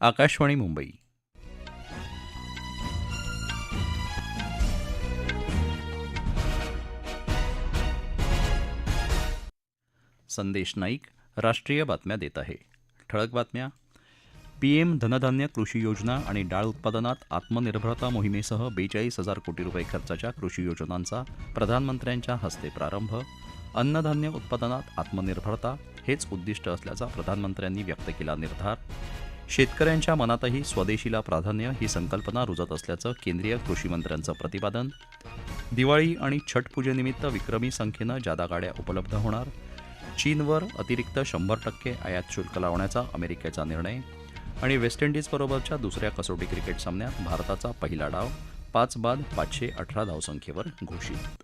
आकाशवाणी मुंबई. संदेश नाईक राष्ट्रीय बातम्या देत आहे. ठळक बातम्या. पीएम धनधान्य कृषी योजना आणि डाळ उत्पादनात आत्मनिर्भरता मोहिमेसह बेचाळीस हजार कोटी रुपये खर्चाच्या कृषी योजनांचा प्रधानमंत्र्यांच्या हस्ते प्रारंभ. अन्नधान्य उत्पादनात आत्मनिर्भरता हेच उद्दिष्ट असल्याचा प्रधानमंत्र्यांनी व्यक्त केला निर्धार. शेतकऱ्यांच्या मनातही स्वदेशीला प्राधान्य ही संकल्पना रुजत असल्याचं केंद्रीय कृषी मंत्र्यांचं प्रतिपादन. दिवाळी आणि छठ पूजेनिमित्त विक्रमी संख्येनं जादा गाड्या उपलब्ध होणार चीनवर अतिरिक्त शंभर टक्के आयात शुल्क लावण्याचा अमेरिकेचा निर्णय आणि वेस्ट इंडिजबरोबरच्या दुसऱ्या कसोटी क्रिकेट सामन्यात भारताचा पहिला डाव पाच बाद पाचशे अठरा धावसंख्येवर घोषित.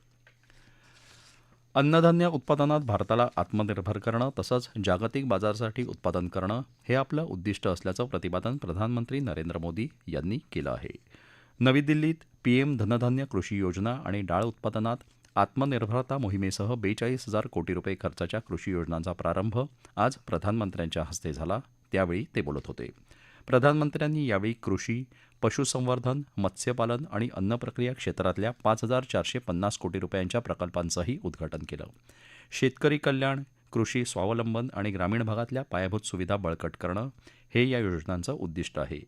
अन्नधान्य उत्पादनात भारताला आत्मनिर्भर करणं तसंच जागतिक बाजारासाठी उत्पादन करणं हे आपलं उद्दिष्ट असल्याचं प्रतिपादन प्रधानमंत्री नरेंद्र मोदी यांनी केलं आहे. नवी दिल्लीत पीएम धनधान्य कृषी योजना आणि डाळ उत्पादनात आत्मनिर्भरता मोहिमेसह बेचाळीस हजार कोटी रुपये खर्चाच्या कृषी योजनांचा प्रारंभ आज प्रधानमंत्र्यांच्या हस्ते झाला त्यावेळी ते बोलत होते. प्रधानमंत्र्यांनी यावेळी कृषी पशुसंवर्धन मत्स्यपालन आणि अन्नप्रक्रिया क्षेत्रातल्या पाच हजार चारशे पन्नास कोटी रुपयांच्या प्रकल्पांचंही उद्घाटन केलं. शेतकरी कल्याण कृषी स्वावलंबन आणि ग्रामीण भागातल्या पायाभूत सुविधा बळकट करणं हे या योजनांचं उद्दिष्ट आहे.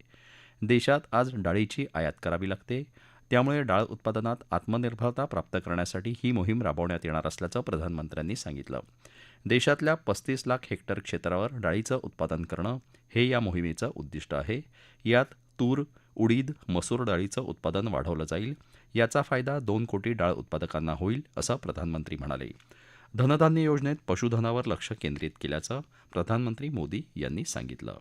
देशात आज डाळीची आयात करावी लागते. त्यामुळे डाळ उत्पादनात आत्मनिर्भरता प्राप्त करण्यासाठी ही मोहीम राबवण्यात येणार असल्याचं प्रधानमंत्र्यांनी सांगितलं. देशातल्या पस्तीस लाख हेक्टर क्षेत्रावर डाळीचं उत्पादन करणं हे या मोहिमेचं उद्दिष्ट आहे. यात तूर उडीद मसूर डाळीचं उत्पादन वाढवलं जाईल. याचा फायदा दोन कोटी डाळ उत्पादकांना होईल असं प्रधानमंत्री म्हणाले. धनधान्य योजनेत पशुधनावर लक्ष केंद्रित केल्याचं प्रधानमंत्री मोदी यांनी सांगितलं.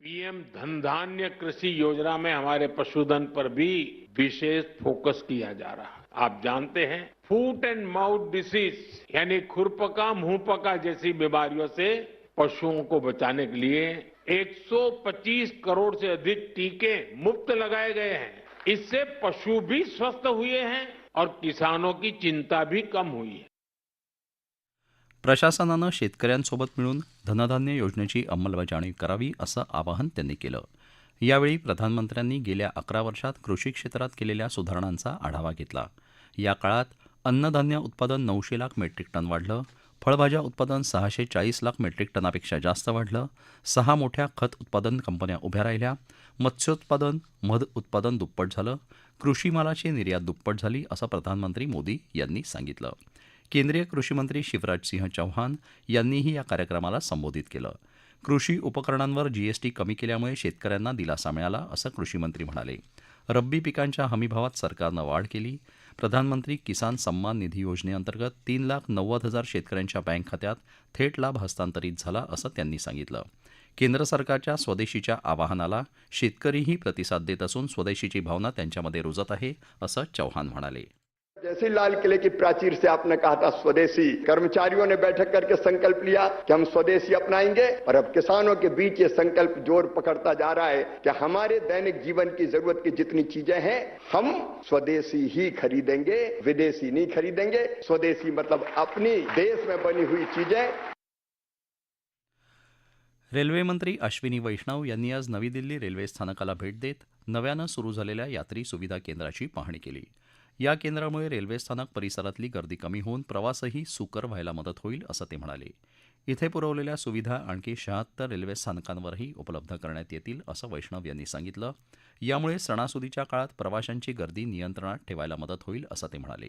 पीएम धनधान्य कृषी योजना में हमारे पशुधन पर भी विशेष फोकस किया जा रहा है। आप जानते हैं फूट एंड माउथ डिसीज यानी खुरपका, मुंहपका जैसी बीमारियों से पशुओं को बचाने के लिए 125 करोड़ से अधिक टीके मुफ़्त लगाए गए हैं। इससे पशु भी स्वस्थ हुए हैं और किसानों की चिंता भी कम हुई है। प्रशासनानं शेतकऱ्यांसोबत मिळून धनधान्य योजनेची अंमलबजावणी करावी असं आवाहन त्यांनी केलं. यावेळी प्रधानमंत्र्यांनी गेल्या अकरा वर्षात कृषी क्षेत्रात केलेल्या सुधारणांचा आढावा घेतला. या काळात अन्नधान्य उत्पादन नऊशे लाख मेट्रिक टन वाढलं फळभाज्या उत्पादन सहाशे चाळीस लाख मेट्रिक टनापेक्षा जास्त वाढलं सहा मोठ्या खत उत्पादन कंपन्या उभ्या राहिल्या मत्स्योत्पादन मध उत्पादन दुप्पट झालं कृषी मालाची निर्यात दुप्पट झाली असं प्रधानमंत्री मोदी यांनी सांगितलं. केंद्रीय कृषीमंत्री शिवराज सिंह चौहान यांनीही या कार्यक्रमाला संबोधित केलं. कृषी उपकरणांवर जीएसटी कमी केल्यामुळे शेतकऱ्यांना दिलासा मिळाला असं कृषीमंत्री म्हणाले. रब्बी पिकांच्या हमीभावात सरकारनं वाढ केली. प्रधानमंत्री किसान सन्मान निधी योजनेअंतर्गत तीन लाख नव्वद हजार शेतकऱ्यांच्या बँक खात्यात थेट लाभ हस्तांतरित झाला असं त्यांनी सांगितलं. केंद्र सरकारच्या स्वदेशीच्या आवाहनाला शेतकरीही प्रतिसाद देत असून स्वदेशीची भावना त्यांच्यामध्ये रुजत आहे असं चौहान म्हणाले. जैसे लाल किले की प्राचीर से आपने कहा था, स्वदेशी कर्मचारियों ने बैठक करके संकल्प लिया कि हम स्वदेशी अपनाएँगे और अब किसानों के बीच ये संकल्प ज़ोर पकड़ता जा रहा है कि हमारे दैनिक जीवन की ज़रूरत की जितनी चीज़ें हैं, हम स्वदेशी ही खरीदेंगे, विदेशी नहीं खरीदेंगे। स्वदेशी मतलब अपनी देश में बनी हुई चीज़ें। रेल्वेमंत्री अश्विनी वैष्णव यांनी आज नवी दिल्ली रेल्वे स्थानकाला भेट देत नव्यानं सुरू झालेल्या यात्री सुविधा केंद्राची पाहणी केली. या केंद्रामुळे रेल्वे स्थानक परिसरातली गर्दी कमी होऊन प्रवासही सुकर व्हायला मदत होईल असं ते म्हणाले. इथे पुरवलेल्या सुविधा आणखी शहात्तर रेल्वे स्थानकांवरही उपलब्ध करण्यात येतील असं वैष्णव यांनी सांगितलं. यामुळे सणासुदीच्या काळात प्रवाशांची गर्दी नियंत्रणात ठेवायला मदत होईल असं ते म्हणाले.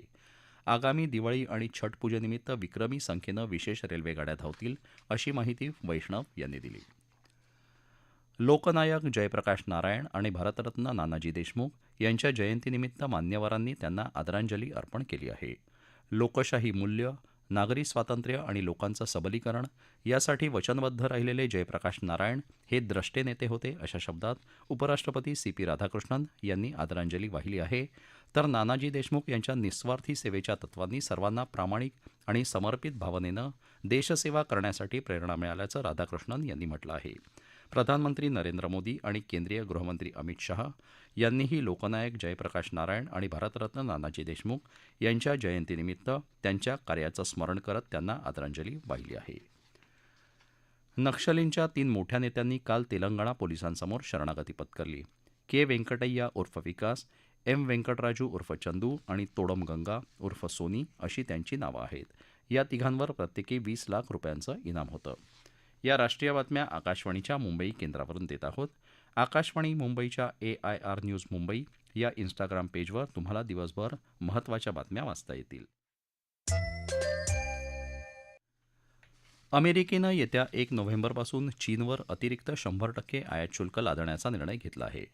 आगामी दिवाळी आणि छठ पूजेनिमित्त विक्रमी संख्येनं विशेष रेल्वेगाड्या धावतील अशी माहिती वैष्णव यांनी दिली. लोकनायक जयप्रकाश नारायण आणि भारतरत्न नानाजी देशमुख यांच्या जयंतीनिमित्त मान्यवरांनी त्यांना आदरांजली अर्पण केली आहे. लोकशाही मूल्य नागरी स्वातंत्र्य आणि लोकांचं सबलीकरण यासाठी वचनबद्ध राहिलेले जयप्रकाश नारायण हे द्रष्टे नेते होते अशा शब्दात उपराष्ट्रपती सी पी राधाकृष्णन यांनी आदरांजली वाहिली आहे. तर नानाजी देशमुख यांच्या निस्वार्थी सेवेच्या तत्वांनी सर्वांना प्रामाणिक आणि समर्पित भावनेनं देशसेवा करण्यासाठी प्रेरणा मिळाल्याचं राधाकृष्णन यांनी म्हटलं आहे. प्रधानमंत्री नरेंद्र मोदी आणि केंद्रीय गृहमंत्री अमित शहा यांनीही लोकनायक जयप्रकाश नारायण आणि भारतरत्न नानाजी देशमुख यांच्या जयंतीनिमित्त त्यांच्या कार्याचं स्मरण करत त्यांना आदरांजली वाहिली आहे. नक्षलींच्या तीन मोठ्या नेत्यांनी काल तेलंगणा पोलिसांसमोर शरणागती पत्करली. के. व्यंकटय्या उर्फ विकास एम. व्यंकटराजू उर्फ चंदू आणि तोडम गंगा उर्फ सोनी अशी त्यांची नावं आहेत. या तिघांवर प्रत्येकी वीस लाख रुपयांचं इनाम होतं. या राष्ट्रीय बातम्या आकाशवाणीच्या मुंबई केंद्रावरून देत आहोत. आकाशवाणी मुंबईच्या A I R news Mumbai या इंस्टाग्राम पेजवर तुम्हाला दिवसभर महत्त्वाच्या बातम्या वाचता येतील. अमेरिकेनं येत्या एक नोव्हेंबरपासून चीनवर अतिरिक्त शंभर टक्के आयात शुल्क लादण्याचा निर्णय घेतला आहे.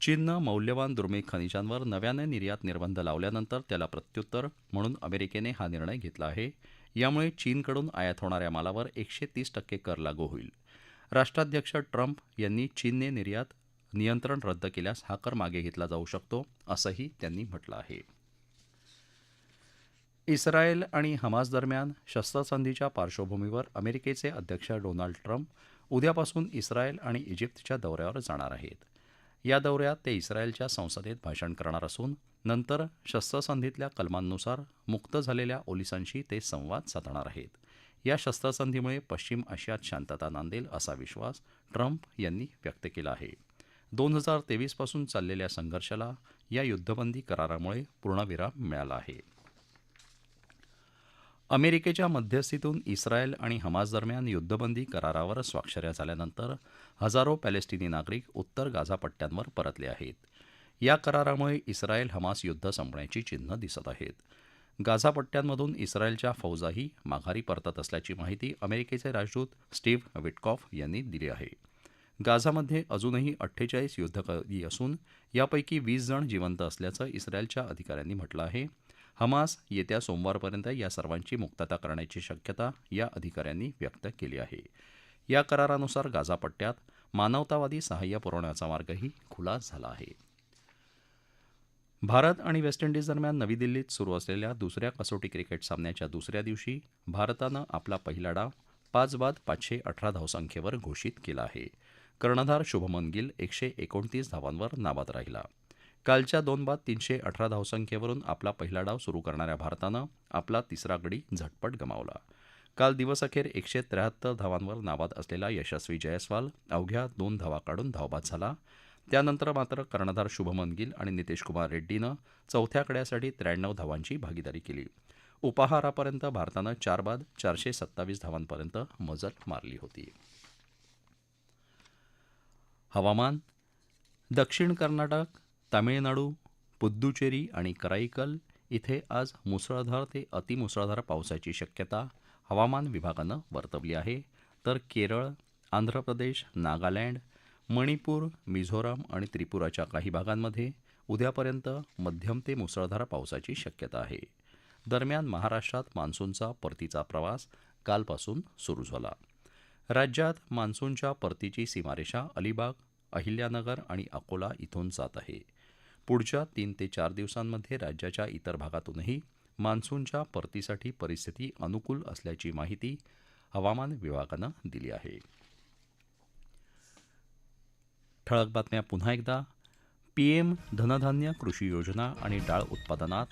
चीननं मौल्यवान दुर्मिळ खनिजांवर नव्याने निर्यात निर्बंध लावल्यानंतर त्याला प्रत्युत्तर म्हणून अमेरिकेने हा निर्णय घेतला आहे. यामुळे चीनकडून आयात होणाऱ्या मालावर एकशे तीस टक्के कर लागू होईल. राष्ट्राध्यक्ष ट्रम्प यांनी चीनने निर्यात नियंत्रण रद्द केल्यास हा कर मागे घेतला जाऊ शकतो असंही त्यांनी म्हटलं आहे. इस्रायल आणि हमास दरम्यान शस्त्रसंधीच्या पार्श्वभूमीवर अमेरिकेचे अध्यक्ष डोनाल्ड ट्रम्प उद्यापासून इस्रायल आणि इजिप्तच्या दौऱ्यावर जाणार आहेत. या दौऱ्यात ते इस्रायलच्या संसदेत भाषण करणार असून नंतर शस्त्रसंधीतल्या कलमांनुसार मुक्त झालेल्या ओलिसांशी ते संवाद साधणार आहेत. या शस्त्रसंधीमुळे पश्चिम आशियात शांतता नांदेल असा विश्वास ट्रम्प यांनी व्यक्त केला आहे. दोन हजार तेवीसपासून चाललेल्या संघर्षाला या युद्धबंदी करारामुळे पूर्णविराम मिळाला आहे. अमेरिकेच्या मध्यस्थीतून इस्रायल आणि हमास दरम्यान युद्धबंदी करारावर स्वाक्षऱ्या झाल्यानंतर हजारो पॅलेस्टिनी नागरिक उत्तर गाझा पट्ट्यांवर परतले आहेत. या करारामुळे इस्रायल हमास युद्ध संपण्याची चिन्ह दिसत आहेत. गाझा पट्ट्यांमधून इस्रायलच्या फौजाही माघारी परतत असल्याची माहिती अमेरिकेचे राजदूत स्टीव्ह विटकॉफ यांनी दिली आहे. गाझामध्ये अजूनही अठ्ठेचाळीस युद्धकैदी असून यापैकी वीस जण जिवंत असल्याचं इस्रायलच्या अधिकाऱ्यांनी म्हटलं आहे. हमास येत्या सोमवारपर्यंत या सर्वांची मुक्तता करण्याची शक्यता या अधिकाऱ्यांनी व्यक्त केली आहे. या करारानुसार गाझा पट्ट्यात मानवतावादी सहाय्य पुरवण्याचा मार्गही खुला झाला आहे. भारत आणि वेस्ट इंडिज दरम्यान नवी दिल्लीत सुरू असलेल्या दुसऱ्या कसोटी क्रिकेट सामन्याच्या दुसऱ्या दिवशी भारतानं आपला पहिला डाव पाच बाद पाचशे अठरा धावसंख्येवर घोषित केला आहे. कर्णधार शुभमन गिल एकशे एकोणतीस धावांवर नाबाद राहिला. कालच्या दोन बाद तीनशे अठरा धावसंख्येवरून आपला पहिला डाव सुरू करणाऱ्या भारतानं आपला तिसरा गडी झटपट गमावला. काल दिवसअखेर एकशे त्र्याहत्तर धावांवर नाबाद असलेला यशस्वी जयस्वाल अवघ्या दोन धावा काढून धावबाद झाला. त्यानंतर मात्र कर्णधार शुभमन गिल आणि नितेशकुमार रेड्डीनं चौथ्या कड्यासाठी त्र्याण्णव धावांची भागीदारी केली. उपाहारापर्यंत भारतानं चार बाद चारशे सत्तावीस धावांपर्यंत मजल मारली होती. हवामान दक्षिण कर्नाटक तामिळनाडू पुद्दुचेरी आणि कराईकल इथे आज मुसळधार ते अतिमुसळधार पावसाची शक्यता हवामान विभागानं वर्तवली आहे. तर केरळ आंध्र प्रदेश नागालँड मणिपूर मिझोराम आणि त्रिपुराच्या काही भागांमध्ये उद्यापर्यंत मध्यम ते मुसळधार पावसाची शक्यता आहे. दरम्यान महाराष्ट्रात मान्सूनचा परतीचा प्रवास कालपासून सुरू झाला. राज्यात मान्सूनच्या परतीची सीमारेषा अलिबाग अहिल्यानगर आणि अकोला इथून जात आहे. पुढच्या तीन ते चार दिवसांमध्ये राज्याच्या इतर भागातूनही मान्सूनच्या परतीसाठी परिस्थिती अनुकूल असल्याची माहिती हवामान विभागानं दिली आहे. ठळक बातम्या पुन्हा एकदा. पीएम धनधान्य कृषी योजना आणि डाळ उत्पादनात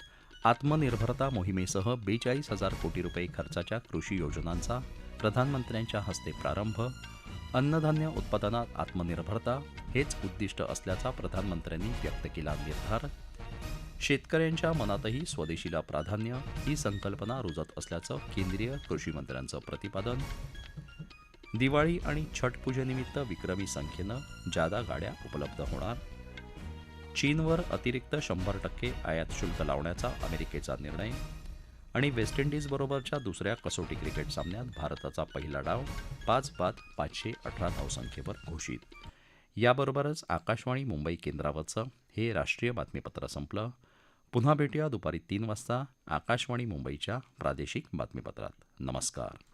आत्मनिर्भरता मोहिमेसह बेचाळीस हजार कोटी रुपये खर्चाच्या कृषी योजनांचा प्रधानमंत्र्यांच्या हस्ते प्रारंभ अन्नधान्य उत्पादनात आत्मनिर्भरता हेच उद्दिष्ट असल्याचा प्रधानमंत्र्यांनी व्यक्त केला निर्धार. शेतकऱ्यांच्या मनातही स्वदेशीला प्राधान्य ही संकल्पना रुजत असल्याचं केंद्रीय कृषीमंत्र्यांचं प्रतिपादन. दिवाळी आणि छठ पूजेनिमित्त विक्रमी संख्येनं जादा गाड्या उपलब्ध होणार. चीनवर अतिरिक्त शंभर टक्के आयात शुल्क लावण्याचा अमेरिकेचा निर्णय. आणि वेस्ट इंडिजबरोबरच्या दुसऱ्या कसोटी क्रिकेट सामन्यात भारताचा पहिला डाव पाच बाद पाचशे अठरा धावसंख्येवर घोषित. याबरोबरच आकाशवाणी मुंबई केंद्रावरचं हे राष्ट्रीय बातमीपत्र संपलं. पुन्हा भेटूया दुपारी तीन वाजता आकाशवाणी मुंबईच्या प्रादेशिक बातमीपत्रात. नमस्कार.